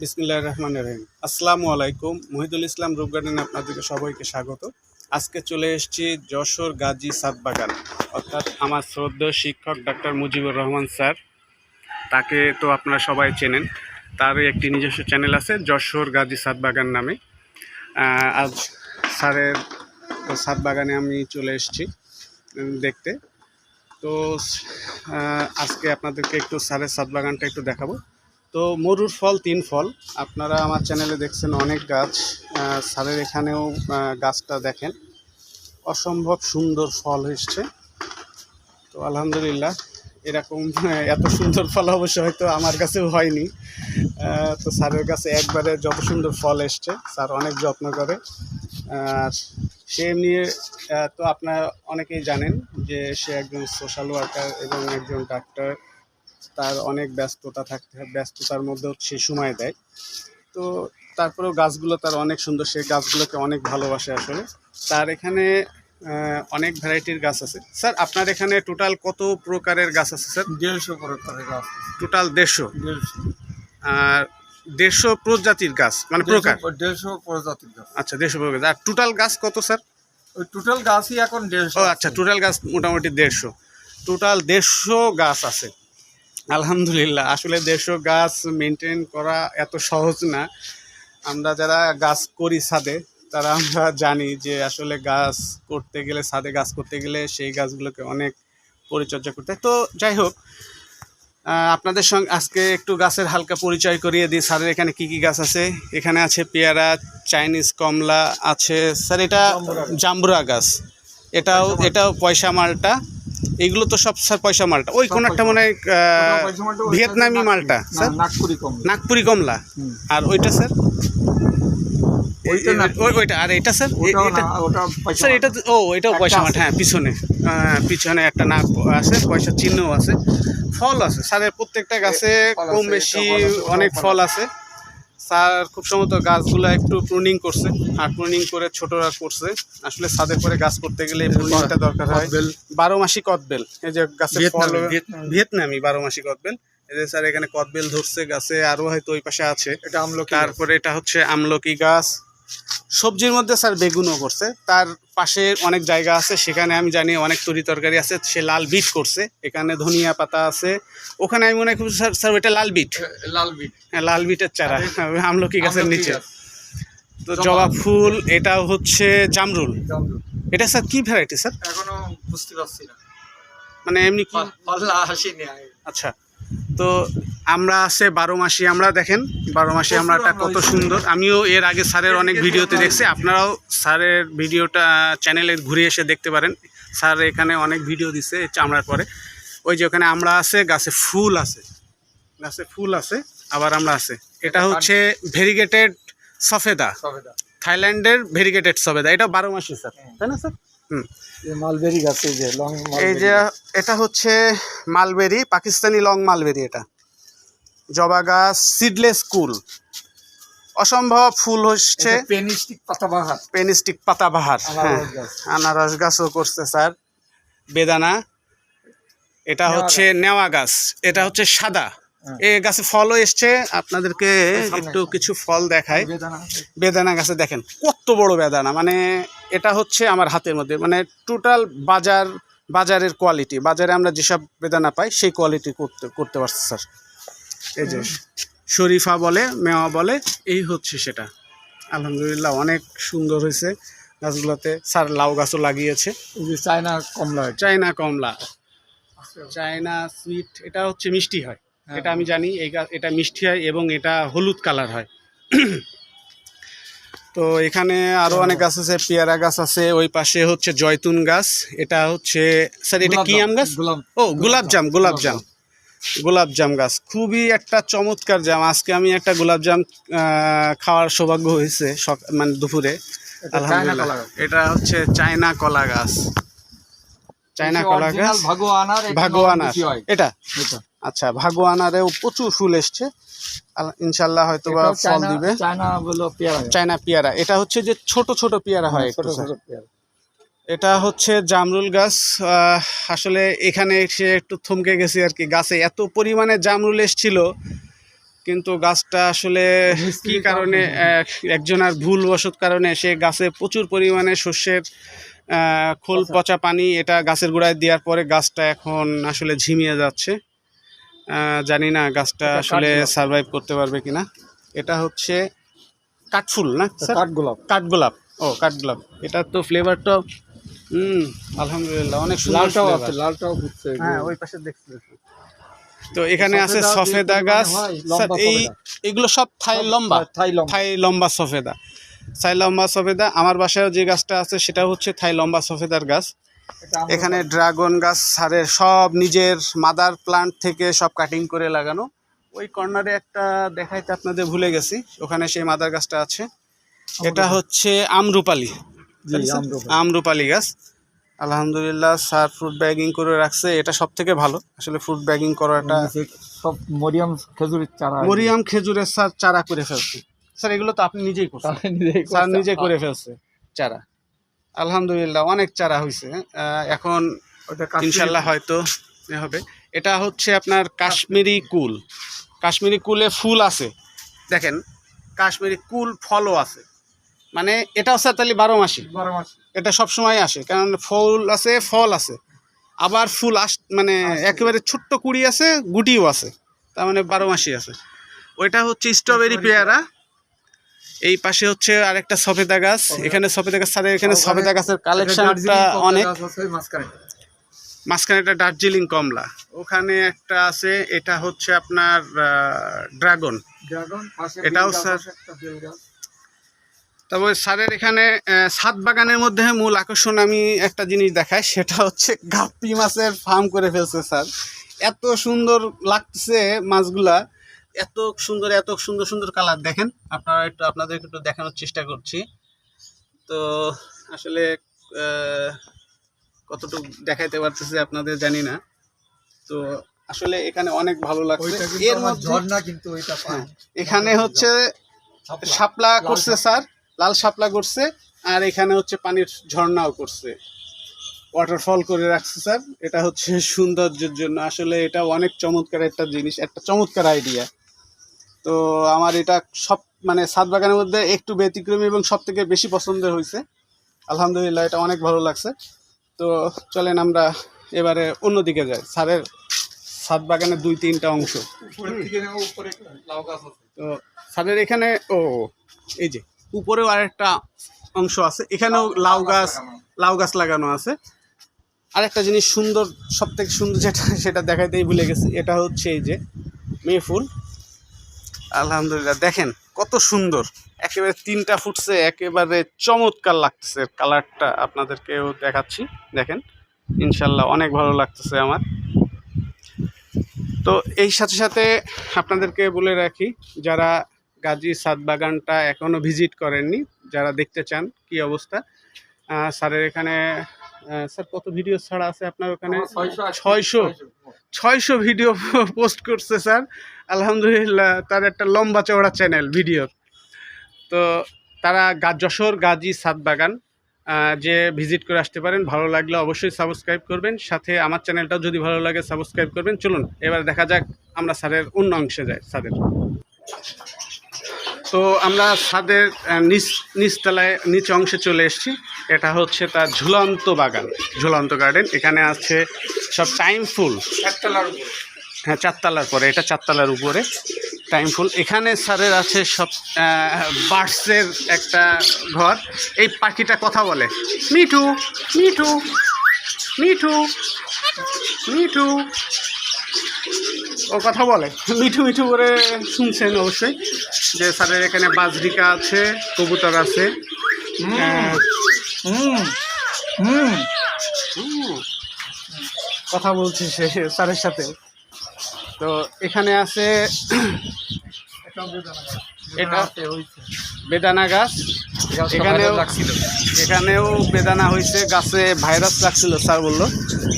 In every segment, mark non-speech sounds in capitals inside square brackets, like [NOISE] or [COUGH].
বিসমিল্লাহ রহমান রহিম। আসসালামু আলাইকুম। মহিদুল ইসলাম রূপ গার্ডেনে আপনাদেরকে সবাইকে স্বাগত। আজকে চলে এসেছি যশোর গাজী সাত বাগান। অর্থাৎ আমার শ্রদ্ধেয় শিক্ষক ডাক্তার মুজিবুর রহমান স্যার। তাকে তো আপনারা সবাই চেনেন। তার একটি নিজস্ব চ্যানেল আছে, যশোর গাজী সাত বাগান নামে। আজ স্যারের সাত বাগানে আমি চলে এসেছি দেখতে। তো আজকে আপনাদেরকে একটু স্যারের সাত বাগানটা একটু দেখাবো। তো মরুর ফল তিন ফল। আপনারা আমার চ্যানেলে দেখছেন অনেক গাছ। আহ, স্যারের এখানেও গাছটা দেখেন। অসম্ভব সুন্দর ফল এসছে। তো আলহামদুলিল্লাহ এরকম এত সুন্দর ফল অবশ্য হয়তো আমার কাছেও হয়নি। তো স্যারের কাছে একবারে যত সুন্দর ফল এসছে স্যার অনেক যত্ন করে। আর সে আহ, তো আপনারা অনেকেই জানেন যে সে একজন সোশ্যাল ওয়ার্কার এবং একজন ডাক্তার তার অনেক ব্যস্ততা থাকতে হয় ব্যস্ততার মধ্যেও সে সময় দেয়। তো তারপরেও গাছগুলো তার অনেক সুন্দর সে গাছগুলোকে অনেক ভালোবাসে আসলে। তার এখানে অনেক ভ্যারাইটির গাছ আছে। স্যার আপনার এখানে টোটাল কত প্রকারের গাছ আছে স্যার? দেড়শো প্রকারের গাছ টোটাল দেড়শো? দেড়শো। আর দেড়শো প্রজাতির গাছ মানে প্রকার? দেড়শো- প্রজাতির গাছ। আচ্ছা দেড়শো প্রকার। আর টোটাল গাছ কত স্যার? ওই টোটাল গাছই এখন দেড়শো আচ্ছা টোটাল গাছ মোটামুটি দেড়শো। টোটাল দেড়শো গাছ আছে। আলহামদুলিল্লাহ। আসলে দেড়শো গাছ মেনটেন করা এত সহজ না। আমরা যারা গাছ করি ছাদে তারা আমরা জানি যে আসলে গাছ করতে গেলে ছাদে গাছ করতে গেলে সেই গাছগুলোকে অনেক পরিচর্যা করতে তো যাই হোক আপনাদের সঙ্গে আজকে একটু গাছের হালকা পরিচয় করিয়ে দিই। স্যারের এখানে কি কি গাছ আছে? এখানে আছে পেয়ারা চাইনিজ কমলা আছে। স্যার এটা জাম্বুরা গাছ। এটাও এটাও পয়সা মালটা। এগুলো তো সব স্যার পয়সা মালটা। ওই কোন একটা মানে হয় ভিয়েতনামি মালটা স্যার? নাগপুরি কম নাগপুরি কমলা। আর ওইটা স্যার? ওইটা আর এটা স্যার? স্যার এটা ও এটাও পয়সা মাঠ হ্যাঁ পিছনে। আহ, পিছনে একটা নাক আছে চিহ্নও আছে। ফল আছে স্যারের প্রত্যেকটা গাছে কম বেশি অনেক ফল আছে। স্যার খুব সম্ভবত গাছগুলো একটু প্রুনিং করছে। আর প্রুনিং করে ছোটরা করছে। আসলে ছাদের পরে গাছ করতে গেলে প্রুনিংটা দরকার হয়। বারো মাসি কদবেল এই যে গাছের ফল ভিয়েতনামি, বারো মাসি কদবেল এই যে স্যার এখানে কদবেল ধরছে গাছে? আরও হয়তো ওই পাশে আছে। এটা আমলকি। তারপরে এটা হচ্ছে আমলকি গাছ। সবজির মধ্যে স্যার বেগুনও করছে। তার পাশে অনেক জায়গা আছে সেখানে আমি জানি অনেক তরি তরকারি আছে সে লাল বিট করছে। এখানে ধনিয়া পাতা আছে। ওখানে আমি মনে করি স্যার স্যার ওইটা লাল বিট। লাল বিট। হ্যাঁ, লাল বিটের চারা। আমলকি গাছের নিচে। তো জবা। ফুল। এটাও হচ্ছে জামরুল। এটা স্যার কি ভ্যারাইটি স্যার? এখনও বুঝতে পারছি না। মানে এমনি কি। আচ্ছা। তো আমরা আছে বারো মাসি আমরা দেখেন বারো মাসি আমরাটা কত সুন্দর। আমিও এর আগে স্যারের অনেক ভিডিওতে দেখছি আপনারাও স্যারের ভিডিওটা চ্যানেলে ঘুরে এসে দেখতে পারেন। স্যার এখানে অনেক ভিডিও দিছে চামড়ার পরে। ওই যে ওখানে আমরা আছে গাছে ফুল আছে। গাছে ফুল আছে আবার আমরা আছে। এটা হচ্ছে ভেরিগেটেড সফেদা। থাইল্যান্ডের ভেরিগেটেড সফেদা। এটা বারো মাসি স্যার। তাই না স্যার? হুম। মালবেরি গাছ এই যে লং এই যে এটা হচ্ছে মালবেরি পাকিস্তানি লং মালবেরি এটা। জবা গাছ সিডলেস কুল। অসম্ভব ফুল হচ্ছে। পেনিস্টিক পাতাবাহার। পেনিস্টিক পাতাবাহার হ্যাঁ। আনারস গাছও করছে স্যার। বেদানা এটা হচ্ছে নেওয়া গাছ। এটা হচ্ছে সাদা। হ্যাঁ। এ গাছে ফলও এসছে। আপনাদেরকে একটু কিছু ফল দেখায় বেদানা বেদানা গাছে দেখেন কত বড় বেদানা। মানে এটা হচ্ছে আমার হাতের মধ্যে। মানে টোটাল বাজার বাজারের কোয়ালিটি বাজারে আমরা যেসব বেদানা পাই সেই কোয়ালিটি করতে করতে পারছি স্যার। এই যে শরীফা বলে মেওয়া বলে এই হচ্ছে সেটা। আলহামদুলিল্লাহ অনেক সুন্দর হয়েছে গাছগুলোতে। স্যার লাউ গাছও লাগিয়েছে। চায়না কমলা চায়না কমলা। চায়না সুইট এটা হচ্ছে মিষ্টি হয়। হ্যাঁ। এটা আমি জানি এই গাছ এটা মিষ্টি হয় এবং এটা হলুদ কালার হয়। তো এখানে আরও অনেক গাছ আছে পেয়ারা গাছ আছে ওই পাশে হচ্ছে জয়তুন গাছ এটা হচ্ছে স্যার এটা কি আম গাছ? গোলাপ। ও গোলাপ জাম গোলাপ জাম গাছ। খুবই একটা চমৎকার জাম। আজকে আমি একটা গোলাপ জাম আহ, খাওয়ার সৌভাগ্য হয়েছে মানে দুপুরে। আলহামদুলিল্লাহ। এটা হচ্ছে চায়না কলা গাছ। চায়না কলা গাছ? ভাগোয়ানার এটা আচ্ছা ভাগোয়ানারেও প্রচুর ফুল এসছে। ইনশাল্লাহ হয়তো বা ফল দিবে। চায়না পেয়ারা চায়না পেয়ারা। এটা হচ্ছে যে ছোট ছোট পেয়ারা হয় ছোট ছোট পেয়ারা। এটা হচ্ছে জামরুল গাছ। আসলে এখানে এসে একটু থমকে গেছি আর কি। গাছে এত পরিমাণে জামরুল এসছিল কিন্তু গাছটা আসলে কি কারণে এক- একজনের ভুল বশত কারণে সে গাছে প্রচুর পরিমাণে শস্যের খোল পচা। পচা পানি এটা গাছের গোড়ায় দেওয়ার পরে গাছটা এখন আসলে ঝিমিয়ে যাচ্ছে। জানি না গাছটা আসলে। সার্ভাইভ করতে পারবে কিনা। এটা হচ্ছে কাঠফুল না কাঠগোলাপ কাঠগোলাপ। ও কাঠগোলাপ। এটা তো ফ্লেভারটা হুম। আলহামদুলিল্লাহ অনেক লালটাও। আছে লালটাও হ্যাঁ ওই পাশে দেখছি তো এখানে আছে সফেদা পরিমাণে গাছ। এই এগুলো সব থাই লম্বা? থাই লম্বা। থাই লম্বা সফেদা। থাই লম্বা সফেদা। আমার বাসায় যে গাছটা আছে সেটা হচ্ছে থাই লম্বা সফেদার গাছ। এখানে ড্রাগন গাছ সারের সব নিজের মাদার প্লান্ট থেকে সব কাটিং করে লাগানো। ওই কর্নারে একটা দেখাইতে আপনাদের ভুলে গেছি ওখানে সেই মাদার গাছটা আছে। এটা হচ্ছে আমরুপালি। আমরুপালি গাছ। আলহামদুলিল্লাহ স্যার ফ্রুট ব্যাগিং করে রাখছে। এটা সব থেকে ভালো। আসলে ফ্রুট ব্যাগিং করাটা সব মরিয়াম খেজুরের চারা। মরিয়াম খেজুরের স্যার চারা করে ফেলছে। স্যার এগুলো তো আপনি নিজেই করছেন। স্যার নিজে করে ফেলছে চারা। আলহামদুলিল্লাহ অনেক চারা হয়েছে। এখন ইনশাল্লাহ হয়তো এ হবে। এটা হচ্ছে আপনার কাশ্মীরি। কুল। কাশ্মীরি কুলে ফুল আছে। দেখেন কাশ্মীরি কুল ফলও আছে। মানে এটাও স্যার তাহলে বারো মাসি। বারো মাস। এটা সব সময় আসে কারণ ফুল আছে ফল আছে। আবার ফুল আস মানে একেবারে ছোট্ট কুড়ি আছে গুটিও আছে। তার মানে বারো মাসই আছে। ওইটা হচ্ছে স্ট্রবেরি পেয়ারা। এই পাশে হচ্ছে আরেকটা সফেদা গাছ। এখানে সফেদা গাছ ছাড়া এখানে সফেদা গাছের এটা কালেকশনটা অনেক। মাঝখানে। মাঝখানে একটা দার্জিলিং কমলা। ওখানে একটা আছে এটা হচ্ছে আপনার ড্রাগন। ড্রাগন, এটাও স্যার- তবে স্যারের এখানে সাত বাগানের মধ্যে মূল আকর্ষণ আমি একটা জিনিস দেখাই সেটা হচ্ছে গাপ্পি মাছের ফার্ম করে ফেলছে স্যার। এত সুন্দর লাগছে মাছগুলা এত সুন্দর এত সুন্দর সুন্দর কালার। দেখেন আপনারা একটু আপনাদেরকে একটু দেখানোর চেষ্টা করছি। তো আসলে কতটুকু দেখাইতে পারতেছি আপনাদের জানি না। তো আসলে এখানে অনেক ভালো লাগছে। এর মধ্যে। হ্যাঁ, এখানে হচ্ছে। শাপলা করছে স্যার। লাল শাপলা করছে আর এখানে হচ্ছে পানির ঝর্ণাও করছে। ওয়াটারফল করে রাখছে স্যার। এটা হচ্ছে [LAUGHS] সৌন্দর্যের জন্য। আসলে এটা অনেক চমৎকার একটা জিনিস একটা চমৎকার আইডিয়া তো আমার এটা সব মানে সাত বাগানের মধ্যে একটু ব্যতিক্রমী এবং সব থেকে বেশি পছন্দের হয়েছে। আলহামদুলিল্লাহ এটা অনেক ভালো লাগছে। তো চলেন আমরা এবারে অন্যদিকে যাই। স্যারের সাত বাগানের দুই তিনটা অংশ। তো ছাদের এখানে ও এই যে উপরেও আরেকটা অংশ আছে। এখানেও লাউ গাছ লাউ গাছ লাগানো আছে। আরেকটা জিনিস সুন্দর সব থেকে সুন্দর যেটা, সেটা দেখাইতেই ভুলে গেছি। এটা হচ্ছে এই যে মেয়ে ফুল। আলহামদুলিল্লাহ। দেখেন কত সুন্দর। একেবারে তিনটা ফুটছে, একেবারে চমৎকার লাগতেছে। কালারটা আপনাদেরকেও দেখাচ্ছি। দেখেন, ইনশাল্লাহ অনেক ভালো লাগতেছে আমার। তো এই সাথে সাথে আপনাদেরকে বলে রাখি, যারা গাজী সাত বাগানটা এখনও ভিজিট করেননি যারা দেখতে চান কি অবস্থা। স্যারের এখানে স্যার কত ভিডিও ছাড়া আছে আপনার ওখানে? ছয়শো ছয়শো। ভিডিও পোস্ট করছে স্যার। আলহামদুলিল্লাহ তার একটা লম্বা চওড়া চ্যানেল ভিডিওর তো তারা যশোর গাজী সাত বাগান যে ভিজিট করে আসতে পারেন ভালো লাগলে অবশ্যই সাবস্ক্রাইব করবেন। সাথে আমার চ্যানেলটাও যদি ভালো লাগে সাবস্ক্রাইব করবেন। চলুন এবার দেখা যাক আমরা স্যারের অন্য অংশে যাই স্যারের। তো আমরা ছাদের নিচ নিচতলায় নিচ অংশে চলে এসেছি। এটা হচ্ছে তার ঝুলন্ত বাগান ঝুলন্ত গার্ডেন এখানে আছে সব টাইম ফুল। উপরে। হ্যাঁ চারতলার পরে এটা চারতলার উপরে টাইম ফুল। এখানে স্যারের আছে সব বার্ডসের একটা ঘর। এই পাখিটা কথা বলে। মিঠু মিঠু মিঠু মিঠু ও কথা বলে। মিঠু মিঠু করে শুনছেন অবশ্যই যে স্যারের এখানে বাজরিকা আছে কবুতর আছে। কথা বলছি সে স্যারের সাথে। তো এখানে আছে বেদানা গাছ। এটা- বেদানা এখানেও এখানেও বেদানা হয়েছে গাছে ভাইরাস লাগছিল স্যার বলল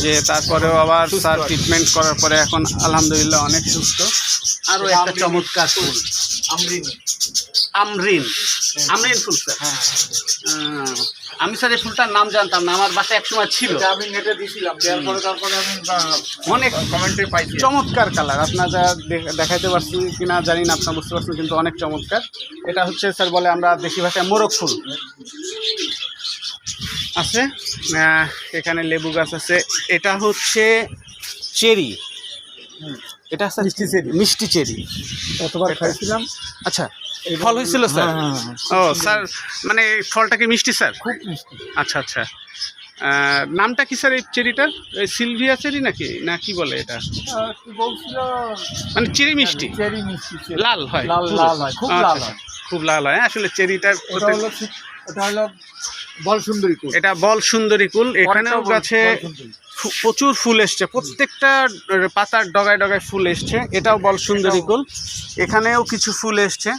যে তারপরেও আবার স্যার ট্রিটমেন্ট করার পরে এখন আলহামদুলিল্লাহ অনেক সুস্থ। আরও একটা চমৎকার ফুল। আমরিন। আমরিন। আমরিন ফুল স্যার আমি স্যার এই ফুলটার নাম জানতাম না আমার বাসায় একসময় ছিল। আমি নেটে দিয়েছিলাম দেওয়ার পরে তারপরে আমি অনেক কমেন্টে পাইছি। চমৎকার কালার আপনারা দেখ- দেখাইতে পারছি কিনা জানি না আপনারা বুঝতে পারছেন কিন্তু অনেক চমৎকার। এটা হচ্ছে স্যার বলে আমরা দেশি ভাষায় মোরগ ফুল। আছে এখানে লেবু গাছ আছে। এটা হচ্ছে চেরি। এটা স্যার মিষ্টি চেরি। মিষ্টি চেরি। খাইছিলাম। আচ্ছা ফল হয়েছিল স্যার? হ্যাঁ, হ্যাঁ, হ্যাঁ। ও স্যার মানে ফলটা কি মিষ্টি স্যার? খুব মিষ্টি। আচ্ছা আচ্ছা। নামটা কি স্যার এই চেরিটার? এই সিলভিয়া চেরি নাকি? না কি বলে এটা? আহ, কি বলছিল? মানে চেরি মিষ্টি। চেরি মিষ্টি লাল হয় লাল লাল হয় খুব আচ্ছা, লাল আচ্ছা। হয়। খুব লাল হয় হ্যাঁ, আসলে চেরিটার প্রত্যেক- হলো ঠিক- ওটা হলো বল সুন্দরী কুল। এটা বল সুন্দরী কুল এখানেও গাছে প্রচুর ফুল এসছে। প্রত্যেকটা পাতার ডগায় ডগায় ফুল এসছে। এটাও বল সুন্দরী কুল। এখানেও কিছু ফুল এসছে।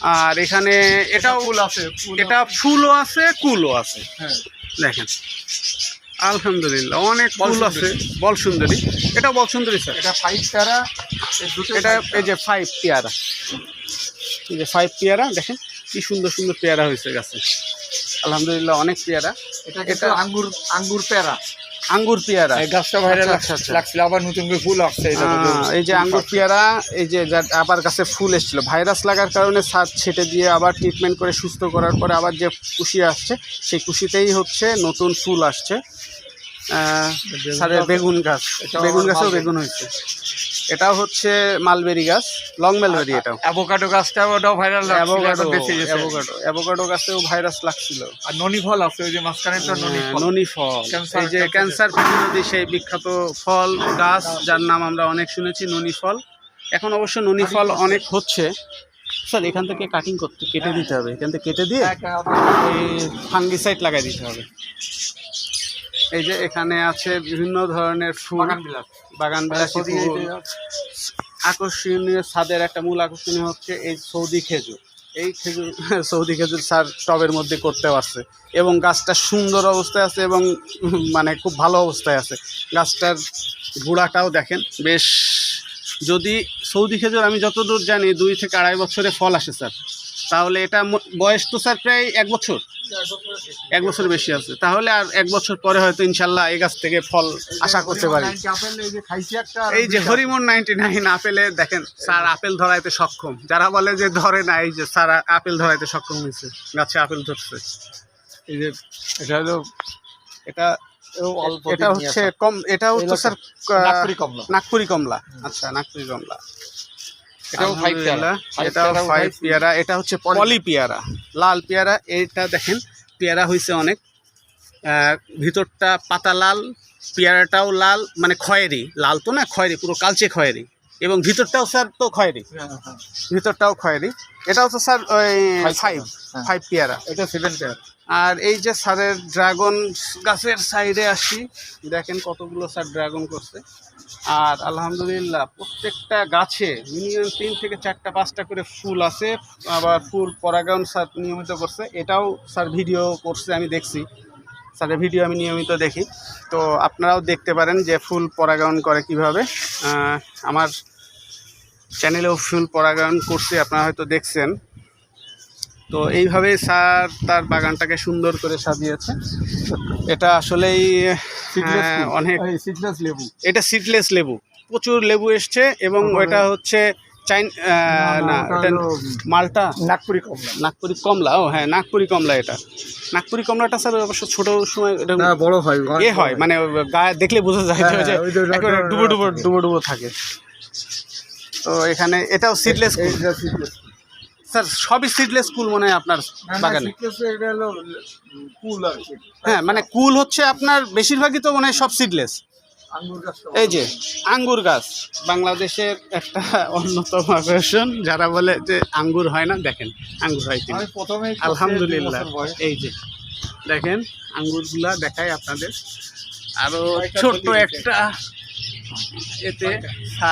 আর এখানে এটাও ফুল আছে এটা ফুলও আছে কুলও আছে। হ্যাঁ। দেখেন। আলহামদুলিল্লাহ অনেক ফুল আছে। বল সুন্দরী। এটাও বল সুন্দরী স্যার। এটা ফাইভ পেয়ারা এটা এই যে ফাইভ পেয়ারা এই যে ফাইভ পেয়ারা দেখেন কি সুন্দর সুন্দর পেয়ারা হয়েছে গাছে। আলহামদুলিল্লাহ অনেক পেয়ারা। এটা এটা- আঙ্গুর আঙ্গুর পেয়ারা। আঙ্গুর পেয়ারা। এই গাছটা ভাইরাল আচ্ছা, আচ্ছা, আচ্ছা। লাগছিল আবার নতুন করে ফুল আসছে এই যে আঙ্গুর পেয়ারা এই যে আবার গাছে ফুল এসেছিল। ভাইরাস লাগার কারণে সার ছেটে দিয়ে আবার ট্রিটমেন্ট করে সুস্থ করার পরে আবার যে কুশি আসছে সেই কুশিতেই হচ্ছে নতুন ফুল আসছে। সারের বেগুন গাছ। বেগুন গাছেও বেগুন হয়েছে। এটাও হচ্ছে মালবেরি গাছ লং মালবেরি এটাও। অ্যাভোকাডো গাছটা ওটাও ভাইরাল অ্যাভোকাডো বেশি গেছে। অ্যাভোকাডো অ্যাভোকাডো গাছেও ভাইরাস লাগছিল। আর ননি ফল আছে ওই যে মাঝখানে তো ননি হ্যাঁ, ফল ননি ফল এই যে ক্যান্সার- ক্যান্সার প্রতিরোধী সেই বিখ্যাত ফল গাছ যার নাম আমরা অনেক শুনেছি ননি ফল এখন অবশ্য ননি ফল অনেক হচ্ছে। স্যার এখান থেকে কাটিং করতে কেটে দিতে হবে। এখান থেকে কেটে দিয়ে এই ফাঙ্গিসাইড লাগাই দিতে হবে। এই যে এখানে আছে বিভিন্ন ধরনের ফুল বাগান বিলাস। ফুল। আকর্ষণীয় স্বাদের একটা মূল আকর্ষণীয় হচ্ছে এই সৌদি খেজুর। এই খেজুর [LAUGHS] সৌদি খেজুর স্যার টবের মধ্যে করতে পারছে এবং গাছটা সুন্দর অবস্থায় আছে এবং মানে খুব ভালো অবস্থায় আছে। গাছটার গুঁড়াটাও দেখেন বেশ যদি সৌদি খেজুর আমি যতদূর জানি দুই থেকে আড়াই বছরে ফল আসে স্যার। তাহলে এটা বয়স তো স্যার প্রায় এক বছর। এক বছর বেশি আছে। তাহলে আর এক বছর পরে হয়তো ইনশাল্লাহ এই গাছ থেকে ফল আশা করতে পারি। এই যে খাইছি একটা আর এই যে দুইটা। হরিমন নাইনটি নাইন আপেলে দেখেন স্যার আপেল ধরাইতে সক্ষম। যারা বলে যে ধরে না এই যে স্যার আপেল ধরাইতে সক্ষম হয়েছে গাছে আপেল ধরছে। এই যে এটা হলো এটা এটা হচ্ছে কম এটাও তো এলাকা- স্যার নাগপুরি কমলা। নাগপুরি কমলা। আচ্ছা নাগপুরি কমলা। এটাও ফাইভ পেয়ারা। এটাও ফাইভ পেয়ারা এটা হচ্ছে পলি পেয়ারা। লাল পেয়ারা এটা দেখেন পেয়ারা হয়েছে অনেক। ভিতরটা পাতা লাল পেয়ারাটাও লাল মানে খয়েরি। লাল তো না খয়েরি পুরো কালচে খয়েরি। এবং ভিতরটাও স্যার তো খয়েরি। হ্যাঁ, হ্যাঁ। ভিতরটাও খয়েরি। এটাও তো স্যার ওই ফাইভ হ্যাঁ। ফাইভ পেয়ারা। এটা সেভেন পেয়ার। আর এই যে স্যারের ড্রাগন গাছের সাইডে আসি দেখেন কতগুলো স্যার ড্রাগন করছে। আর আলহামদুলিল্লাহ প্রত্যেকটা গাছে মিনিমাম তিন থেকে চারটা, পাঁচটা করে ফুল আছে। আবার ফুল পরাগায়ন স্যার নিয়মিত করছে। এটাও স্যার ভিডিও করছে, আমি দেখছি। স্যারের ভিডিও আমি নিয়মিত দেখি। তো আপনারাও দেখতে পারেন যে ফুল পরাগায়ন করে কীভাবে। আমার চ্যানেলেও ফুল পরাগায়ন করছে, আপনারা হয়তো দেখছেন। তো এইভাবে স্যার তার বাগানটাকে সুন্দর করে সাজিয়েছে। এটা আসলেই অনেক সিডলেস লেবু। এটা সিডলেস লেবু। প্রচুর লেবু এসছে এবং ওটা হচ্ছে চাইন না এটা মালটা নাগপুরি কমলা। নাগপুরি কমলা ও হ্যাঁ নাগপুরি কমলা এটা। নাগপুরি কমলাটা স্যার অবশ্য ছোট সময় এটা বড় হয় এ হয় মানে গায়ে দেখলে বোঝা যায় হ্যাঁ, যে হ্যাঁ, ডুবো ডুবো ডুবো ডুবো থাকে। তো এখানে এটাও সিডলেস সিডলেস স্যার সবই সিডলেস কুল মনে হয় আপনার বাগানে? হ্যাঁ মানে কুল হচ্ছে আপনার বেশিরভাগই তো মনে হয় সব সিডলেস এই যে আঙ্গুর গাছ। বাংলাদেশের একটা অন্যতম আকর্ষণ যারা বলে যে আঙ্গুর হয় না দেখেন আঙ্গুর হয় প্রথমেই আলহামদুলিল্লাহ। এই যে দেখেন আঙ্গুরগুলা দেখাই আপনাদের। আরও ছয়টা ছোট্ট একটা এতে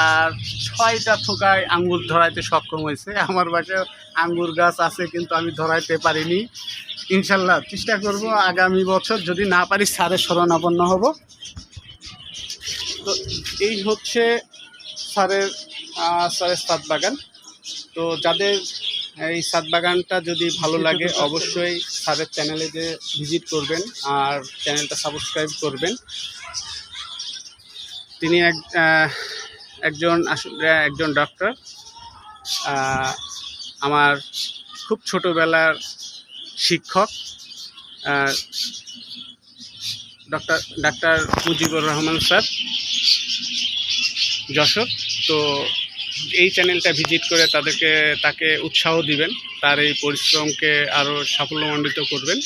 আর ছয়টা থোকায় আঙ্গুর ধরাইতে সক্ষম হয়েছে। আমার বাসায় আঙ্গুর গাছ আছে কিন্তু আমি ধরাইতে পারিনি। ইনশাল্লাহ চেষ্টা করব আগামী বছর যদি না পারি সারের শরণাপন্ন হব। তো এই হচ্ছে সারের আহ, সারের সাত বাগান। তো যাদের এই সাত বাগানটা যদি ভালো লাগে অবশ্যই স্যারের চ্যানেলে যে ভিজিট করবেন আর চ্যানেলটা সাবস্ক্রাইব করবেন। তিনি এক একজন আসলে একজন ডক্টর আমার খুব ছোটোবেলার শিক্ষক ডক্টর ডাক্তার মুজিবুর রহমান স্যার, যশোর। তো এই চ্যানেলটা ভিজিট করে তাদেরকে, তাকে উৎসাহ দিবেন, তার এই পরিশ্রমকে আরও সাফল্যমণ্ডিত করবেন।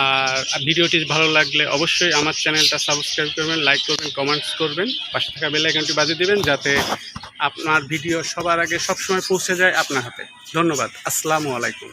আর ভিডিওটি ভালো লাগলে অবশ্যই আমার চ্যানেলটা সাবস্ক্রাইব করবেন লাইক করবেন কমেন্টস করবেন, পাশে থাকা বেলাইকনটি বাজিয়ে দেবেন যাতে আপনার ভিডিও সবার আগে সবসময় পৌঁছে যায় আপনার হাতে। ধন্যবাদ। আসসালামু আলাইকুম।